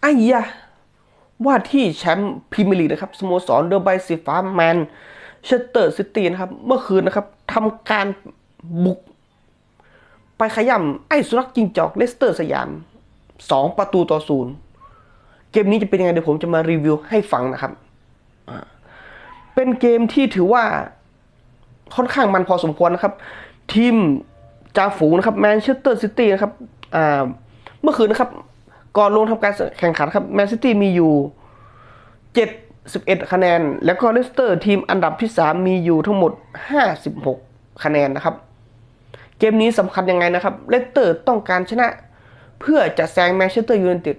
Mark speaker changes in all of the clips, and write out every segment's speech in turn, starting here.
Speaker 1: ไอ้ยะว่าที่แชมป์พรีเมียร์ลีกนะครับสโมสรเดอร์ไบสีฟ้าแมนเชสเตอร์ซิตี้นะครับ เมื่อคืนนะครับทำการบุก ไปขย่ำไอ้สุนัขจิงจอกเลสเตอร์สยาม 2 ประตูต่อศูนย์เกมนี้จะเป็นยังไงเดี๋ยวผมจะมารีวิวให้ฟังนะครับ เป็นเกมที่ถือว่าค่อนข้างมันพอสมควรนะครับ ทีมจ่าฝูงนะครับแมนเชสเตอร์ซิตี้นะครับเมื่อคืนนะครับ ก่อนลงทำการแข่งขันครับแมนซิตี้มีอยู่ 71 คะแนน แล้วก็เลสเตอร์ทีมอันดับที่ 3 มีอยู่ทั้งหมด 56 คะแนนนะครับ เกมนี้สำคัญยังไงนะครับ เลสเตอร์ต้องการชนะ เพื่อจะแซงแมนเชสเตอร์ยูไนเต็ด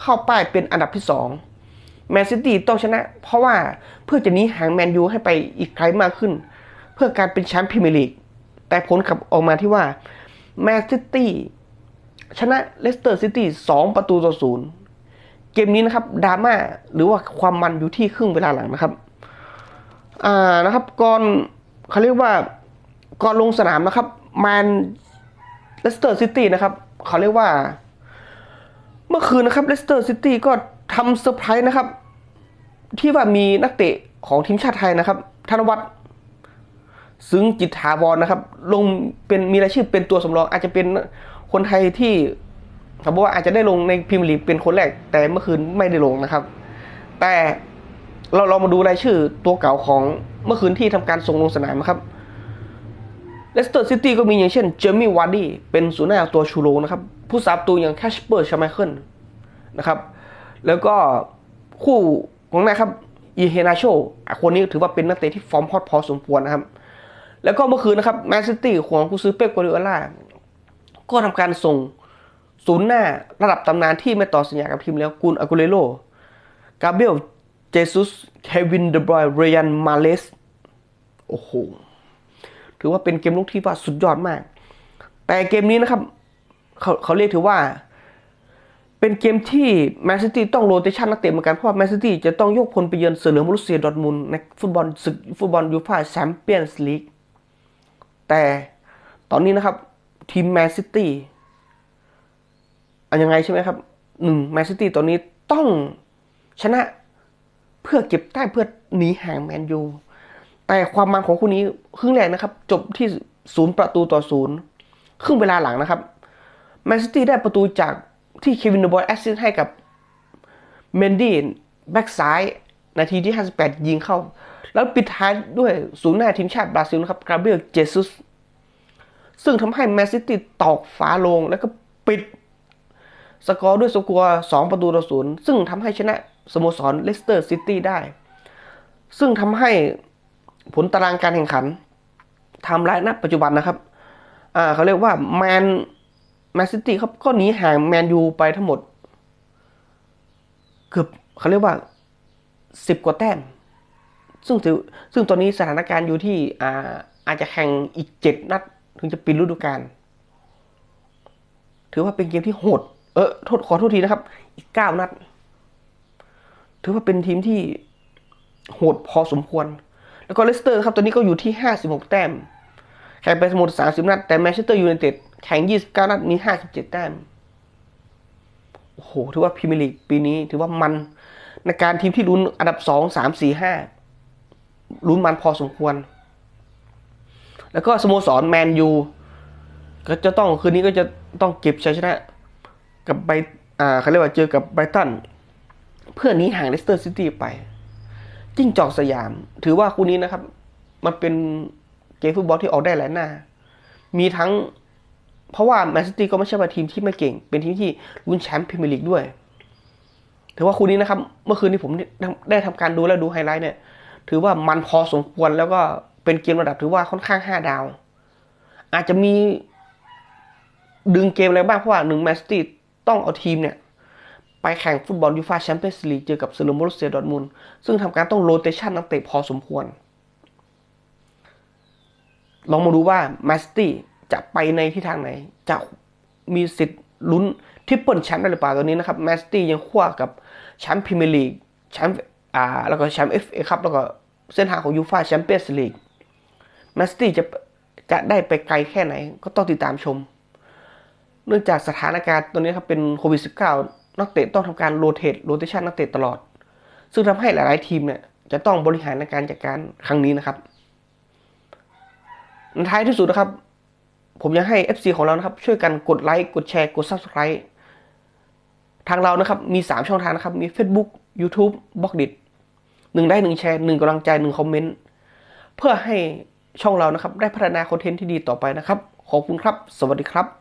Speaker 1: เข้าป้ายเป็นอันดับที่ 2 แมนซิตี้ต้องชนะ เพราะว่าเพื่อจะหนีห่างแมนยูให้ไปอีกไกลมากขึ้น เพื่อการเป็นแชมป์พรีเมียร์ลีกแต่ผลกลับออกมาที่ว่าแมนซิตี้ ชนะเลสเตอร์ซิตี้2ประตูต่อศูนย์เกมนี้นะครับดราม่าหรือว่าความมันอยู่ที่ครึ่งเวลาหลังนะครับ อ่านะครับก่อนเขาเรียกว่าก่อนลงสนามนะครับแมนเลสเตอร์ซิตี้นะครับเขาเรียกว่า เมื่อคืนนะครับเลสเตอร์ซิตี้ก็ทำเซอร์ไพรส์นะครับ ที่ว่ามีนักเตะของทีมชาติไทยนะครับ ธนวัฒน์ซึ้งจิตถาวรนะครับ ลงเป็นมีรายชื่อเป็นตัวสำรองอาจจะเป็น คนไทยที่เขาบอกว่าอาจจะได้ลงในพรีเมียร์ลีกเป็นคนแรก แต่เมื่อคืนไม่ได้ลงนะครับ แต่เราเรามาดูรายชื่อตัวเก่าของเมื่อคืนที่ทำการส่งลงสนามนะครับเลสเตอร์ซิตี้ก็มีอย่างเช่นเจมี่วาร์ดี้เป็นศูนย์หน้าตัวชูโรงนะครับ ผู้สาประตูอย่างแคชเปอร์ชาไมเคิลนะครับ แล้วก็คู่ของนะครับอีเฮนาโชคนนี้ถือว่าเป็นนักเตะที่ฟอร์มฮอตพอสมควรนะครับ แล้วก็เมื่อคืนนะครับแมนซิตี้ของผู้ซื้อเป๊ปกัวดิโอล่า ก็ทำการส่งศูนย์หน้าระดับตำนานที่ไม่ต่อสัญญากับทีมแล้วกุนอากูเลโรกาเบลเจซุสเควินเดบรอยเรยันมาเลสโอ้โห ถือว่าเป็นเกมลุกที่ว่าสุดยอดมาก แต่เกมนี้นะครับเขาเขาเรียกถือว่า เป็นเกมที่แมนซิตี้ต้องโรเตชันนักเตะเหมือนกัน เพราะว่าแมนซิตี้จะต้องยกพลไปเยือนเสือเหลืองบรุสเซียดอร์ทมุนในฟุตบอลศึกฟุตบอลยูฟ่าแชมเปี้ยนส์ลีกแต่ตอนนี้นะครับ ทีมแมนซิตี้อันยังไงใช่ไหมครับหนึ่งแมนซิตี้ตอนนี้ต้องชนะเพื่อเก็บแต้มเพื่อหนีห่างแมนยูแต่ความมันของคู่นี้ครึ่งแรกนะครับ จบที่ศูนย์ประตูต่อศูนย์ครึ่งเวลาหลังนะครับแมนซิตี้ได้ประตูจากที่เควินเดบอยแอสซิสต์ให้กับเมนดี้แบ็กซ้ายนาทีที่ 58 ยิงเข้า แล้วปิดท้ายด้วยศูนย์หน้าทีมชาติบราซิลนะครับกราเบรียลเจซุส ซึ่งทำให้แมนซิตี้ตอกฝาลงแล้วก็ปิด สกอร์ด้วยสกอร์2ประตูต่อศูนย์ซึ่งทำให้ชนะสโมสรเลสเตอร์ซิตี้ได้ ซึ่งทำให้ผลตารางการแข่งขันทำลายณปัจจุบันนะครับอ่าเขาเรียกว่าแมนแมนซิตี้เขาก็หนีห่างแมนยูไปทั้งหมด เกือบเขาเรียกว่าสิบกว่าแต้ม ซึ่งซึ่งตอนนี้สถานการณ์อยู่ที่อ่าอาจจะแข่งอีกเจ็ดนัด ถึงจะปิดฤดูกาลถือว่าเป็นเกมที่โหด เออโทษขอโทษทีนะครับ อีกเก้านัด ถือว่าเป็นทีมที่โหดพอสมควร แล้วก็เลสเตอร์ครับ ตอนนี้ก็อยู่ที่ห้าสิบหกแต้ม แข่งไปทั้งหมดสามสิบนัด แต่แมนเชสเตอร์ยูไนเต็ดแข่งยี่สิบเก้านัด มีห้าสิบเจ็ดแต้ม โอ้โห ถือว่าพรีเมียร์ลีกปีนี้ ถือว่ามันในการทีมที่ลุ้นอันดับสองสามสี่ห้าลุ้นมันพอสมควร แล้วก็สโมสรแมนยูก็จะต้องคืนนี้ก็จะต้องเก็บชัยชนะ กับไบอ่าเขาเรียกว่าเจอกับไบรตัน เพื่อนี้ห่างเลสเตอร์ซิตี้ไป จิ้งจอกสยาม ถือว่าคู่นี้นะครับ มันเป็นเกมฟุตบอลที่ออกได้หลายหน้า มีทั้งเพราะว่าแมนซิตี้ก็ไม่ใช่ว่าทีมที่ไม่เก่ง เป็นทีมที่ลุ้นแชมป์พรีเมียร์ลีกด้วย ถือว่าคู่นี้นะครับ เมื่อคืนที่ผมได้ทำการดูและดูไฮไลท์เนี่ย ถือว่ามันพอสมควรแล้วก็ เป็นเกมระดับถือว่าค่อนข้างห้าดาว อาจจะมีดึงเกมอะไรบ้างเพราะว่าหนึ่งแมนซิตี้ต้องเอาทีมเนี่ย ไปแข่งฟุตบอลยูฟ่าแชมเปี้ยนส์ลีกเจอกับเซอร์โมรุเซียดอทมุนซึ่งทำการต้องโรเตชันนักเตะพอสมควร ลองมาดูว่าแมนซิตี้จะไปในทิศทางไหน จะมีสิทธิ์ลุ้นทริปเปิลแชมป์ได้หรือเปล่าตอนนี้นะครับแมนซิตี้ยังขั้วกับแชมป์พรีเมียร์ลีกแชมป์อ่าแล้วก็แชมป์เอฟเอครับแล้วก็เส้นทางของยูฟ่าแชมเปี้ยนส์ลีก แมนซิตี้จะจะได้ไปไกลแค่ไหน ก็ต้องติดตามชม เนื่องจากสถานการณ์ตอนนี้ครับเป็นโควิด -19 นักเตะต้องทำการโรเตทโรเตชันนักเตะตลอด ซึ่งทำให้หลาย ๆ ทีมเนี่ยจะต้องบริหารในการจัดการครั้งนี้นะครับในท้ายที่สุดนะครับ ผมอยากให้ FC ของเรานะครับ ช่วยกันกดไลค์กดแชร์กด Subscribe ทางเรานะครับมี 3 ช่องทางนะครับ มี Facebook YouTube b l o g d i t หนึ่งได้หนึ่งแชร์หนึ่งกำลังใจหนึ่งคอมเมนต์ เพื่อให้ ช่องเรานะครับ ได้พัฒนาคอนเทนต์ที่ดีต่อไปนะครับ ขอบคุณครับ สวัสดีครับ